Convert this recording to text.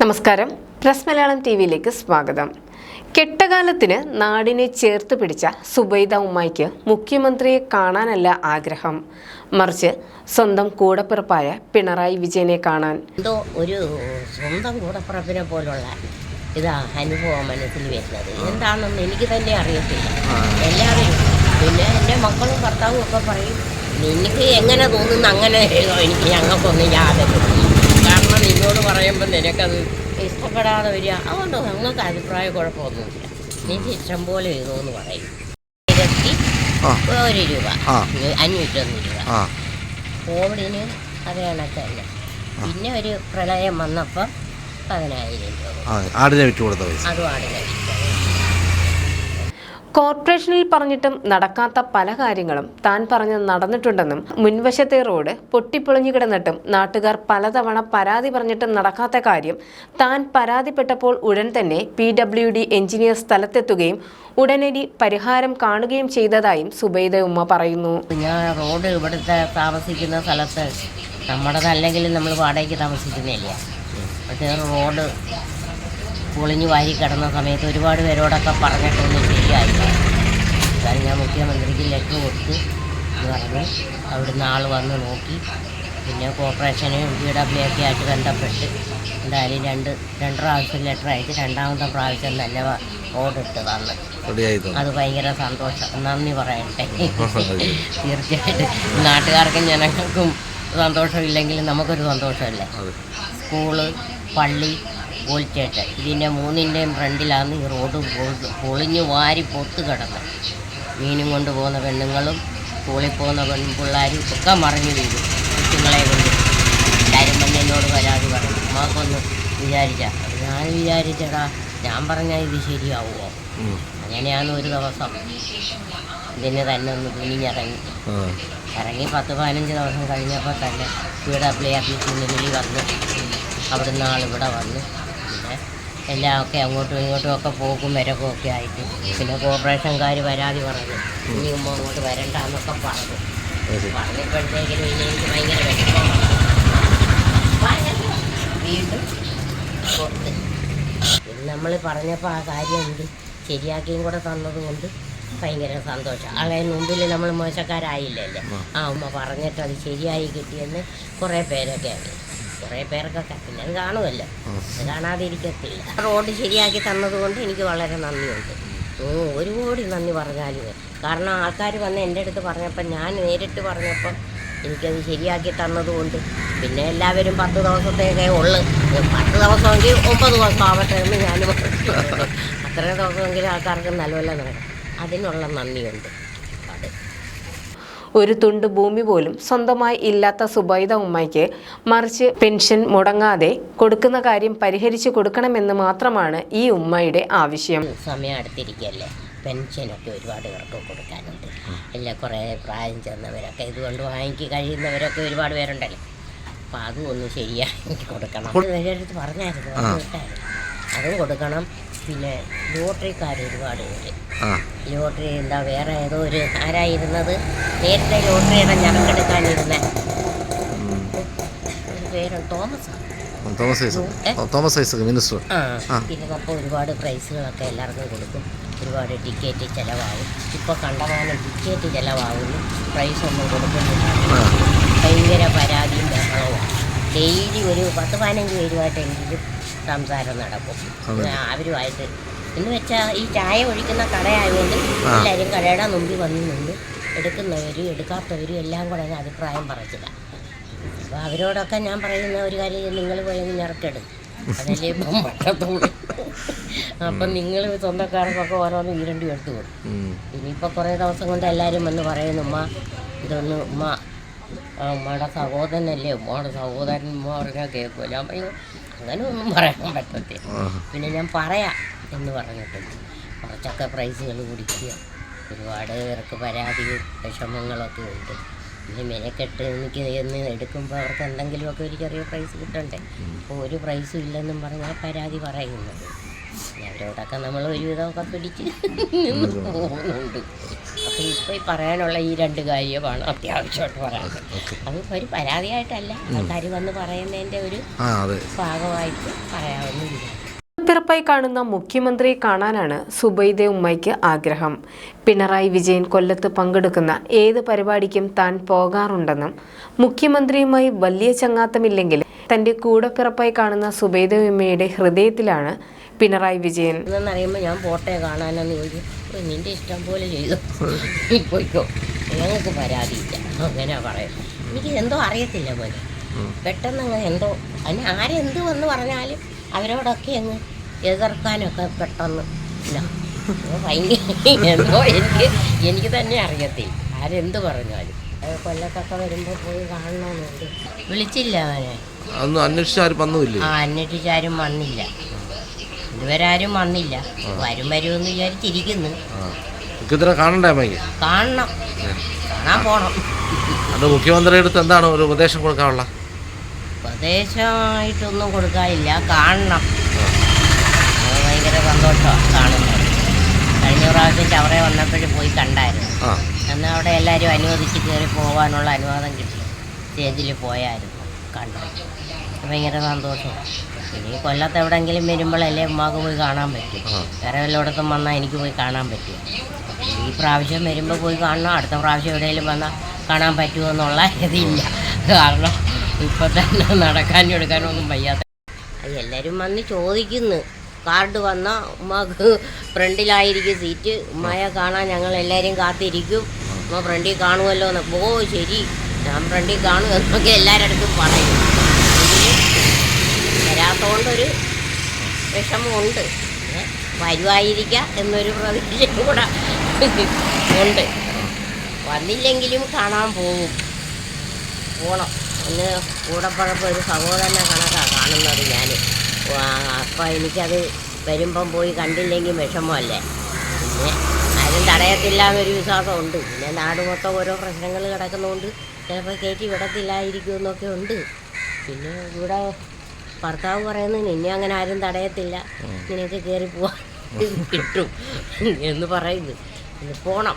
നമസ്കാരം. Press Malayalam T വിയിലേക്ക് സ്വാഗതം. കെട്ടകാലത്തിന് നാടിനെ ചേർത്ത് പിടിച്ച സുബൈദ ഉമ്മായിക്ക് മുഖ്യമന്ത്രിയെ കാണാനല്ല ആഗ്രഹം. മറിച്ച് സ്വന്തം കൂടപ്പിറപ്പായ പിണറായി വിജയനെ കാണാൻ. എന്തോ ഒരു സ്വന്തം കൂടപ്പിറപ്പിനെ പോലുള്ള ഇതാ അനുഭവം മനസ്സിൽ വരുന്നത്. എന്താണെന്ന് എനിക്ക് തന്നെ അറിയത്തില്ല. എല്ലാവരും പിന്നെ എന്റെ മക്കളും ഭർത്താവും ഒക്കെ പറയും എനിക്ക് എങ്ങനെ തോന്നുന്നു അങ്ങനെ എനിക്ക് ഞങ്ങൾക്കൊന്നും യാതൊരു പറയുമ്പോൾ നിനക്കത് ഇഷ്ടപ്പെടാതെ വരിക. അതുകൊണ്ട് നിങ്ങൾക്ക് അഭിപ്രായ കുഴപ്പമൊന്നുമില്ല. നിനക്ക് ഇഷ്ടം പോലെ എഴുതുമെന്ന് പറയും. ആയിരത്തി ഒരു രൂപ. അഞ്ഞൂറ്റൊന്ന് രൂപ. കോവിഡിന് അത് കണക്ക് തന്നെ പിന്നെ ഒരു പ്രളയം വന്നപ്പം പതിനായിരം രൂപ. ആടിനെ വിറ്റ് കൊടുത്ത അതും ആടിനെ വിറ്റത്. കോർപ്പറേഷനിൽ പറഞ്ഞിട്ടും നടക്കാത്ത പല കാര്യങ്ങളും താൻ പറഞ്ഞ് നടന്നിട്ടുണ്ടെന്നും മുൻവശത്തെ റോഡ് പൊട്ടിപ്പൊളിഞ്ഞു കിടന്നിട്ടും നാട്ടുകാർ പലതവണ പരാതി പറഞ്ഞിട്ടും നടക്കാത്ത കാര്യം താൻ പരാതിപ്പെട്ടപ്പോൾ ഉടൻ തന്നെ പി ഡബ്ല്യു ഡി എഞ്ചിനീയർ സ്ഥലത്തെത്തുകയും ഉടനടി പരിഹാരം കാണുകയും ചെയ്തതായും സുബൈദ ഉമ്മ പറയുന്നു. ഞാൻ റോഡ് ഇവിടുത്തെ താമസിക്കുന്ന സ്ഥലത്ത് നമ്മുടേതല്ലെങ്കിലും നമ്മൾ വാടകയ്ക്ക് താമസിക്കുന്നില്ല പക്ഷേ റോഡ് പൊളിഞ്ഞു വാരി കിടന്ന സമയത്ത് ഒരുപാട് പേരോടൊക്കെ പറഞ്ഞിട്ടൊന്നും ശരിയായില്ല. അതാണ് ഞാൻ മുഖ്യമന്ത്രിക്ക് ലെറ്റർ കൊടുത്ത് എന്ന് പറഞ്ഞ് അവിടുന്ന് ആൾ വന്ന് നോക്കി. പിന്നെ കോർപ്പറേഷനെയും ഡി ഡബ്ല്യു ഒക്കെ ആയിട്ട് ബന്ധപ്പെട്ട് എന്തായാലും രണ്ട് രണ്ട് പ്രാവശ്യം ലെറ്റർ അയച്ച് രണ്ടാമത്തെ പ്രാവശ്യം നല്ല ഓടിട്ട് തന്ന്. അത് ഭയങ്കര സന്തോഷം. നന്ദി പറയട്ടെ. തീർച്ചയായിട്ടും. നാട്ടുകാർക്കും ജനങ്ങൾക്കും സന്തോഷമില്ലെങ്കിലും നമുക്കൊരു സന്തോഷമല്ലേ? സ്കൂൾ പള്ളി സ്റ്റേഷൻ ഇതിന്റെ മൂന്നിന്റെയും ഫ്രണ്ടിലാണ് ഈ റോഡ് പൊളിഞ്ഞു വാരി പൊത്ത് കിടന്ന്. മീനും കൊണ്ട് പോകുന്ന പെണ്ണുങ്ങളും സ്കൂളിൽ പോകുന്ന പെൺപിള്ളേരും ഒക്കെ മറിഞ്ഞു വീഴും. കുട്ടികളെ കൊണ്ട്. എല്ലാവരും വന്ന് എന്നോട് പരാതി പറഞ്ഞു. അമ്മക്കൊന്ന് വിചാരിച്ചാൽ ഞാൻ വിചാരിച്ചടാ. ഞാൻ പറഞ്ഞാൽ ഇത് ശരിയാവുമോ. അങ്ങനെയാണ് ഒരു ദിവസം. ഇതിന് തന്നെ ഒന്ന് തുനിഞ്ഞിറങ്ങി ആ. ഇറങ്ങി പത്ത് പതിനഞ്ച് ദിവസം കഴിഞ്ഞപ്പോൾ തന്നെ ഇവിടെ അപ്ലൈ ഓഫീസിന് വെളി വന്ന്. അവിടുന്ന് ആൾ ഇവിടെ വന്ന്. എല്ലാം ഒക്കെ അങ്ങോട്ടും ഇങ്ങോട്ടും ഒക്കെ പോക്കും വരക്കും ഒക്കെ ആയിട്ട്. പിന്നെ കോർപ്പറേഷൻകാർ പരാതി പറഞ്ഞു. ഇനി ഉമ്മ അങ്ങോട്ട് വരണ്ട എന്നൊക്കെ പറഞ്ഞു. പറഞ്ഞപ്പോഴത്തേക്കിനും ഇനി എനിക്ക് ഭയങ്കര വിഷമം. വീണ്ടും നമ്മൾ പറഞ്ഞപ്പോൾ ആ കാര്യം എന്ത്? ശരിയാക്കിയും കൂടെ തന്നത് കൊണ്ട് ഭയങ്കര സന്തോഷം. ആളെ മുമ്പിൽ നമ്മൾ മോശക്കാരായില്ലല്ലേ? ആ ഉമ്മ പറഞ്ഞിട്ട് അത് ശരിയായി കിട്ടിയെന്ന് കുറേ പേരൊക്കെ അറിയും. കുറേ പേർക്കൊക്കെ പിന്നെ അത് കാണുമല്ലോ. അത് കാണാതിരിക്കത്തില്ല. റോഡ് ശരിയാക്കി തന്നതുകൊണ്ട് എനിക്ക് വളരെ നന്ദിയുണ്ട്. ഓ ഒരു കോടി നന്ദി പറഞ്ഞാലും കാരണം ആൾക്കാർ വന്ന് എന്റെ അടുത്ത് പറഞ്ഞപ്പോൾ ഞാൻ നേരിട്ട് പറഞ്ഞപ്പം എനിക്കത് ശരിയാക്കി തന്നതുകൊണ്ട് പിന്നെ എല്ലാവരും പത്ത് ദിവസത്തേക്കേ ഉള്ളു. പത്ത് ദിവസമെങ്കിൽ ഒമ്പത് ദിവസം ആവട്ടെ എന്ന് ഞാൻ അത്രയും ദിവസമെങ്കിലും ആൾക്കാർക്ക് നല്ലപോലെ നടക്കും. അതിനുള്ള നന്ദിയുണ്ട്. ഒരു തുണ്ട് ഭൂമി പോലും സ്വന്തമായി ഇല്ലാത്ത സുബൈദ ഉമ്മയ്ക്ക് മറിച്ച് പെൻഷൻ മുടങ്ങാതെ കൊടുക്കുന്ന കാര്യം പരിഹരിച്ചു കൊടുക്കണമെന്ന് മാത്രമാണ് ഈ ഉമ്മയുടെ ആവശ്യം. സമയം അടുത്തിരിക്കുകയല്ലേ? പെൻഷനൊക്കെ ഒരുപാട് പേർക്ക് കൊടുക്കാനുണ്ട്. അല്ല? കുറേ പ്രായം ചെന്നവരൊക്കെ ഇതുകൊണ്ട് വാങ്ങിക്ക് കഴിയുന്നവരൊക്കെ ഒരുപാട് പേരുണ്ടല്ലോ? അപ്പം അതും ഒന്ന് ശരിയാക്കി കൊടുക്കണം. അടുത്ത് പറഞ്ഞായിരുന്നു. അതും കൊടുക്കണം. പിന്നെ ലോട്ടറിക്കാർ ഒരുപാട് പേര്. ലോട്ടറി എന്താ വേറെ ഏതോ ഒരു ആരായിരുന്നത്? നേരത്തെ ലോട്ടറിയുടെ ഞങ്ങൾക്കെടുക്കാനിരുന്ന? ഒരു പേരുണ്ട് തോമസ്. തോമസ് ഐസക്. മിനിസ്റ്റർ. ഇതിനപ്പോൾ ഒരുപാട് പ്രൈസുകളൊക്കെ എല്ലാവർക്കും കൊടുക്കും. ഒരുപാട് ടിക്കറ്റ് ചിലവാകും. ഇപ്പോൾ കണ്ടമാനം ടിക്കറ്റ് ചിലവാകുന്നു. പ്രൈസ് ഒന്നും കൊടുക്കുന്നില്ല. ഭയങ്കര പരാതിയും ബഹളവും. ഡെയിലി ഒരു പത്ത് പതിനഞ്ച് പേരുമായിട്ടെങ്കിലും സംസാരം നടക്കും. അവരുമായിട്ട് എന്ന് വെച്ചാൽ ഈ ചായ ഒഴിക്കുന്ന കടയായതുകൊണ്ട് എല്ലാവരും കടയുടെ മുമ്പിൽ വന്ന് നിന്ന് എടുക്കുന്നവരും എടുക്കാത്തവരും എല്ലാം കൂടെ അഭിപ്രായം പറച്ചില്ല. അപ്പോൾ അവരോടൊക്കെ ഞാൻ പറയുന്ന ഒരു കാര്യം നിങ്ങൾ പോയി ഞറക്കെടു അതല്ലേ ഇപ്പം പറ്റത്തുള്ളൂ. അപ്പം നിങ്ങൾ സ്വന്തക്കാർക്കൊക്കെ ഓരോന്ന് ഈരണ്ടി എടുത്തു കൊടുക്കും. ഇനിയിപ്പോൾ കുറേ ദിവസം കൊണ്ട് എല്ലാവരും വന്ന് പറയുന്നു ഉമ്മ ഇതൊന്ന് ഉമ്മ ഉമ്മയുടെ സഹോദരനല്ലേ? ഉമ്മയുടെ സഹോദരൻ ഉമ്മ പറഞ്ഞാൽ കേൾക്കുമല്ലോ പറയും അങ്ങനെ ഒന്നും പറയാൻ പറ്റത്തില്ല. പിന്നെ ഞാൻ പറയാം എന്ന് പറഞ്ഞിട്ടുണ്ട് കുറച്ചൊക്കെ പ്രൈസുകൾ കുടിക്കുക ഒരുപാട് പേർക്ക് പരാതിയും വിഷമങ്ങളൊക്കെ ഉണ്ട്. ഇനി മെനക്കെട്ട് എനിക്ക് എന്ന് എടുക്കുമ്പോൾ അവർക്ക് എന്തെങ്കിലുമൊക്കെ ഒരു ചെറിയ പ്രൈസ് കിട്ടണ്ടേ? അപ്പോൾ ഒരു പ്രൈസും ഇല്ലെന്നും പറഞ്ഞാൽ പരാതി പറയുന്നത്. അവരോടൊക്കെ നമ്മൾ ഒരുവിധമൊക്കെ പിടിച്ച് പോകുന്നുണ്ട്. അപ്പം ഇപ്പം ഈ പറയാനുള്ള ഈ രണ്ട് കാര്യമാണ് അത്യാവശ്യമായിട്ട് പറയാനുള്ളത്. അത് ഒരു പരാതിയായിട്ടല്ല. ആൾക്കാർ വന്ന് പറയുന്നതിന്റെ ഒരു ആ അതെ. ഭാഗമായിട്ട് പറയാവുന്നില്ല പിറപ്പായി കാണുന്ന മുഖ്യമന്ത്രിയെ കാണാനാണ് സുബൈദെ ഉമ്മയ്ക്ക് ആഗ്രഹം. പിണറായി വിജയൻ കൊല്ലത്ത് പങ്കെടുക്കുന്ന ഏത് പരിപാടിക്കും താൻ പോകാറുണ്ടെന്നും മുഖ്യമന്ത്രിയുമായി വലിയ ചങ്ങാത്തമില്ലെങ്കിലും തന്റെ കൂടപ്പിറപ്പായി കാണുന്ന സുബൈദ ഉമ്മയുടെ ഹൃദയത്തിലാണ് പിണറായി വിജയൻ. എന്നറിയുമ്പോൾ ഞാൻ പോട്ടെ കാണാനെന്ന് ചോദിക്കും. "ഓ, നിന്റെ ഇഷ്ടം പോലെ ചെയ്തു? നീ പോയിക്കോ. ഞങ്ങൾക്ക് പരാതിയില്ല. അങ്ങനെ പറയാം എനിക്ക് എന്തോ അറിയത്തില്ല പോലെ പെട്ടെന്ന് അങ്ങ് എന്തോ അതിന് ആരെന്ത് വന്ന് പറഞ്ഞാലും അവരോടൊക്കെ അങ്ങ് എതിർക്കാനൊക്കെ പെട്ടെന്ന് ഇല്ല ഭയങ്കര എന്തോ എനിക്ക് എനിക്ക് തന്നെ അറിയത്തില്ല. ആരെന്ത് പറഞ്ഞാലും. അത് കൊല്ലത്തൊക്കെ വരുമ്പോൾ പോയി കാണണമെന്നുണ്ട് വിളിച്ചില്ല അവനെ അന്ന് അന്വേഷിച്ചാരും വന്നില്ല ആ അന്വേഷിച്ചാരും വന്നില്ല. ഇതുവരെ ആരും വന്നില്ല. വരും വരുമെന്ന് വിചാരിച്ചിരിക്കുന്നു. മുഖ്യമന്ത്രി കാണണ്ടേ അമ്മയ്ക്ക്? കാണണം. കാണാൻ പോണം. അത് മുഖ്യമന്ത്രിയുടെ അടുത്ത് എന്താണ് ഒരു ഉപദേശം കൊടുക്കാനുള്ള? ഉപദേശമായിട്ടൊന്നും കൊടുക്കാനില്ല. കാണണം. അത് ഭയങ്കര സന്തോഷമാണ് കാണുന്നത്. കഴിഞ്ഞ പ്രാവശ്യം ചവറ വന്നപ്പോഴും പോയി കണ്ടായിരുന്നു. എന്നാൽ അവിടെ എല്ലാവരും അനുവദിച്ച് കയറി പോകാനുള്ള അനുവാദം കിട്ടി. സ്റ്റേജിൽ പോയായിരുന്നു. കണ്ടു. ഭയങ്കര സന്തോഷമാണ്. ഇനി കൊല്ലത്ത് എവിടെയെങ്കിലും വരുമ്പോഴല്ലേ ഉമ്മാക്ക് പോയി കാണാൻ പറ്റും. വേറെ വല്ലയിടത്തും വന്നാൽ എനിക്ക് പോയി കാണാൻ പറ്റും. ഈ പ്രാവശ്യം വരുമ്പോൾ പോയി കാണണം. അടുത്ത പ്രാവശ്യം എവിടെയെങ്കിലും വന്നാൽ കാണാൻ പറ്റുമോ എന്നുള്ള ഇതില്ല. കാരണം ഇപ്പം തന്നെ നടക്കാനും എടുക്കാനും ഒന്നും വയ്യാത്ത എല്ലാവരും വന്ന് ചോദിക്കുന്നു. കാർഡ് വന്ന ഉമ്മക്ക് ഫ്രണ്ടിലായിരിക്കും സീറ്റ്. ഉമ്മയെ കാണാൻ ഞങ്ങൾ എല്ലാവരും കാത്തിരിക്കും. ഉമ്മ ഫ്രണ്ടിൽ കാണുമല്ലോ എന്ന് ഓ ശരി. ഞാൻ ഫ്രണ്ടിൽ കാണും എന്നൊക്കെ എല്ലാവരുടെ അടുത്തും പറയും. വരാത്തോണ്ടൊരു വിഷമമുണ്ട്. ഏ, വരുമായിരിക്കാം എന്നൊരു പ്രതീക്ഷ കൂടെ ഉണ്ട്. വന്നില്ലെങ്കിലും കാണാൻ പോകും പോണം. ഒന്ന് കൂടപ്പഴപ്പ് ഒരു സഹോദരനെ കണക്കാണ് കാണുന്നത് ഞാൻ അപ്പം എനിക്കത് വരുമ്പം പോയി കണ്ടില്ലെങ്കിൽ വിഷമമല്ലേ? പിന്നെ ആരും തടയത്തില്ല എന്നൊരു വിശ്വാസമുണ്ട്. പിന്നെ നാട് മൊത്തം ഓരോ പ്രശ്നങ്ങൾ കിടക്കുന്നതുകൊണ്ട് ചിലപ്പോൾ കയറ്റി വിടത്തില്ലായിരിക്കും എന്നൊക്കെ ഉണ്ട്. പിന്നെ ഇവിടെ ഭർത്താവ് പറയുന്നത് നിന്നെ അങ്ങനെ ആരും തടയത്തില്ല. നിനക്ക് കയറി പോവാൻ കിട്ടും എന്ന് പറയുന്നു. പോണം.